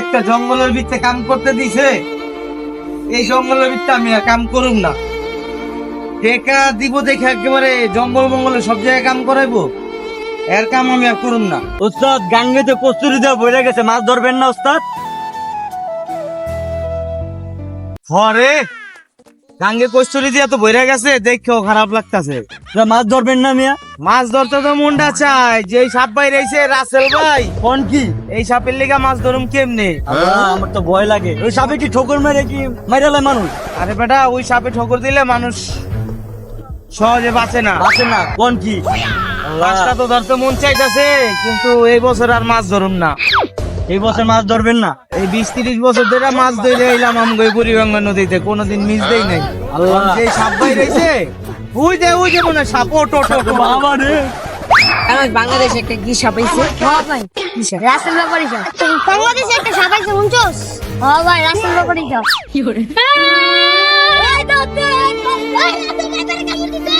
একটা জঙ্গলের ভিতরে কাম করতে দিছে। এই জঙ্গলের ভিতরে আমি আর কাম করুম না। টেকা দিব দেখে একেবারে জঙ্গল মঙ্গলে সব জায়গায় কাম করাইবো। এর কাম আমি আর করুম না। ওস্তাদ গাঙ্গেতে কস্তুরি দেওয়া বইরে গেছে মাছ ধরবেন না ওস্তাদ হরে গাঙ্গে কস্তুরি দিয়া তো বইরা গেছে দেখেও খারাপ লাগতাছে। মাছ ধরবেন না মিয়া? মাছ ধরতে তো মনটা চাই। যে সাপ ভাই রয়েছে রাসেল ভাই। কোন কি? এই সাপের লেগে মাছ ধরুম কেমনে? আমার তো ভয় লাগে। ওই সাপে কি ঠোকর মেরে কি মাইরালে মানুষ? আরে বেটা ওই সাপে ঠোকর দিলে মানুষ সহজে বাঁচে না। আছে না। কোন কি? মাছটা তো ধরতে মন চাইতেছে কিন্তু এই বছর আর মাছ ধরুম না। এই বছর মাছ ধরবেন না? এই বিশ তিরিশ বছর ধরে মাছ ধরে এলাম এই বুড়িগঙ্গা নদীতে কোনোদিন মিস দেই নাই। আল্লাহ। যে সাপ ভাই রয়েছে ওই যে ওই যে মনে হয় সাপ ও টো টো টো। বাবা রে। আমার বাংলাদেশে একটা কি সাপ আইছে? ভাই কি সাপ? রাসেল ব্যাপারী সাপ। বাংলাদেশে একটা সাপ আইছে শুনছস? হ্যাঁ ভাই রাসেল ব্যাপারী সাপ। কি করে? এই দত্ত এই রাসেল ব্যাপারী কামড় দিছে।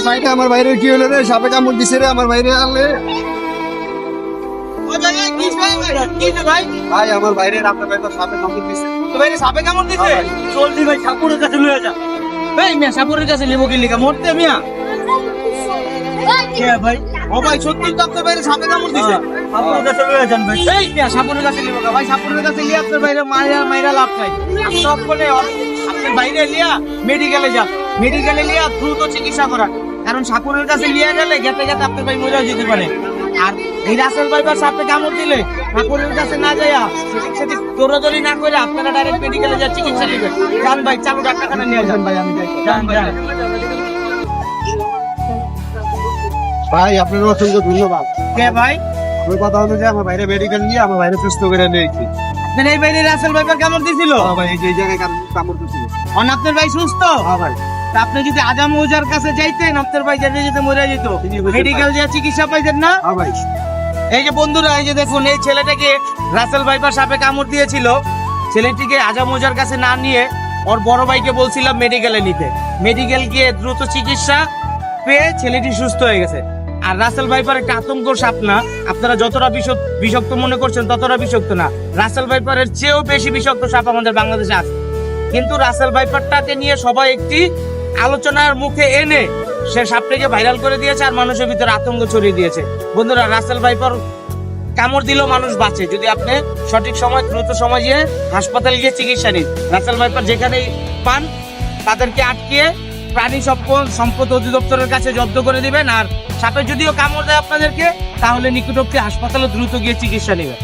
সাইডে আমার বাইরে কি হলো রে সাপে কামড় দিছে রে আমার বাইরে আনলে ভাই, ভাই, ভাই? ভাই আমার বাইরে আপনার বাইরে সাপে কামড় দিছে তো সাপে কামড় দিছে? জলদি ভাই ঠাকুরের কাছে লয়ে যা এই মিয়া, সাপুরের কাছে লিবো কি লিগা? মরতে মিয়া? কে ভাই ও ভাই, সত্যি তো আপনার বাইরে সাপে কামড় দিছে? ঠাকুরের কাছে লয়ে যান ভাই এই মিয়া, সাপুরের কাছে লিবো ভাই, সাপুরের কাছে লিয়ে আপনার বাইরে মাইরা- মাইরা লাভ নাই। আপনি সব বলে আপনার বাইরে লিয়া মেডিকেলে যান মেডিকেলে লিয়া দ্রুত চিকিৎসা করা কারণ সাপুরের কাছে লিয়ে গেলে গেতে গেতে আপনার ভাই মরে যেতে পারে আর এই রাসেল ভাইবার সাপে কামড় দিলে ঠাকুরের কাছে না যাইয়া সেটি দৌড়াদৌড়ি না করে আপনারা ডাইরেক্ট মেডিকেলে যা চিকিৎসা নেবেন। যান ভাই চালু ডাক্তারখানা নিয়ে যান ভাই আমি যাই। যান যান ভাই আপনার অসংখ্য ধন্যবাদ। কে ভাই? ওই কথা অনুযায়ী আমার বাইরে মেডিকেল নিয়ে আমার বাইরে সুস্থ করে নিয়েছি। আপনার এই বাইরে রাসেল ভাইবার কামড় দিছিল? ভাই এই যে জায়গায় কাম- কামড় দিছিল। অন আপনার ভাই সুস্থ? হ্যাঁ ভাই। আপনি যদি আজাম ওজার কাছে যাইতেন আপনার ভাই যেতে যেতে মরে যেত মেডিকেল যে চিকিৎসা পাইতেন না? হ্যাঁ ভাই। এই যে বন্ধুরা এই যে দেখুন এই ছেলেটাকে রাসেল ভাইপার সাপে কামড় দিয়েছিল। ছেলেটিকে আজাম ওজার কাছে না নিয়ে ওর বড় ভাইকে বলছিলাম মেডিকেলে নিতে। মেডিকেল গিয়ে দ্রুত চিকিৎসা পেয়ে ছেলেটি সুস্থ হয়ে গেছে। আর রাসেল ভাইপার একটা আতঙ্ক সাপ না আপনারা যতটা বিষক- বিষাক্ত মনে করছেন ততটা বিষাক্ত না। রাসেল ভাইপারের চেয়েও বেশি বিষাক্ত সাপ আমাদের বাংলাদেশে আছে। কিন্তু রাসেল ভাইপারটাকে নিয়ে সবাই একটি আলোচনার মুখে এনে সে সাপটাকে ভাইরাল করে দিয়েছে আর মানুষের ভিতরে আতঙ্ক ছড়িয়ে দিয়েছে। বন্ধুরা, রাসেল ভাইপার কামড় দিলেও মানুষ বাঁচে। যদি আপনি সঠিক সময়, দ্রুত সময় গিয়ে হাসপাতাল গিয়ে চিকিৎসা নিন, রাসেল ভাইপার যেখানেই পান, তাদেরকে আটকিয়ে প্রাণী সম্পদ সম্পদ অধিদপ্তরের কাছে জব্দ করে দিবেন। আর সাপে যদিও কামড় দেয় আপনাদেরকে, তাহলে নিকটবর্তী হাসপাতালে দ্রুত গিয়ে চিকিৎসা নেবেন